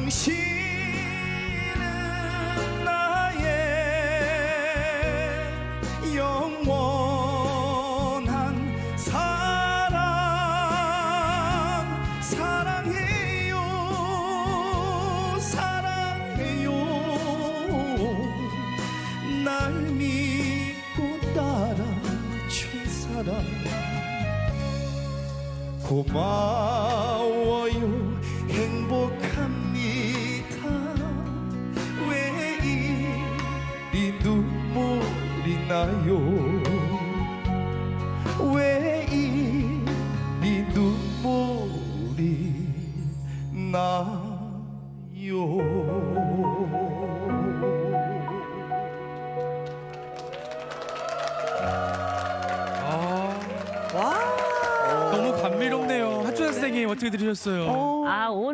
당신은 나의 영원한 사랑. 사랑해요. 사랑해요. 날 믿고 따라준 사랑 고마워 눈물이 나요? 왜 이리 눈물이 나요? 너무 감미롭네요. 하춘 선생님 어떻게 들으셨어요? 아 오늘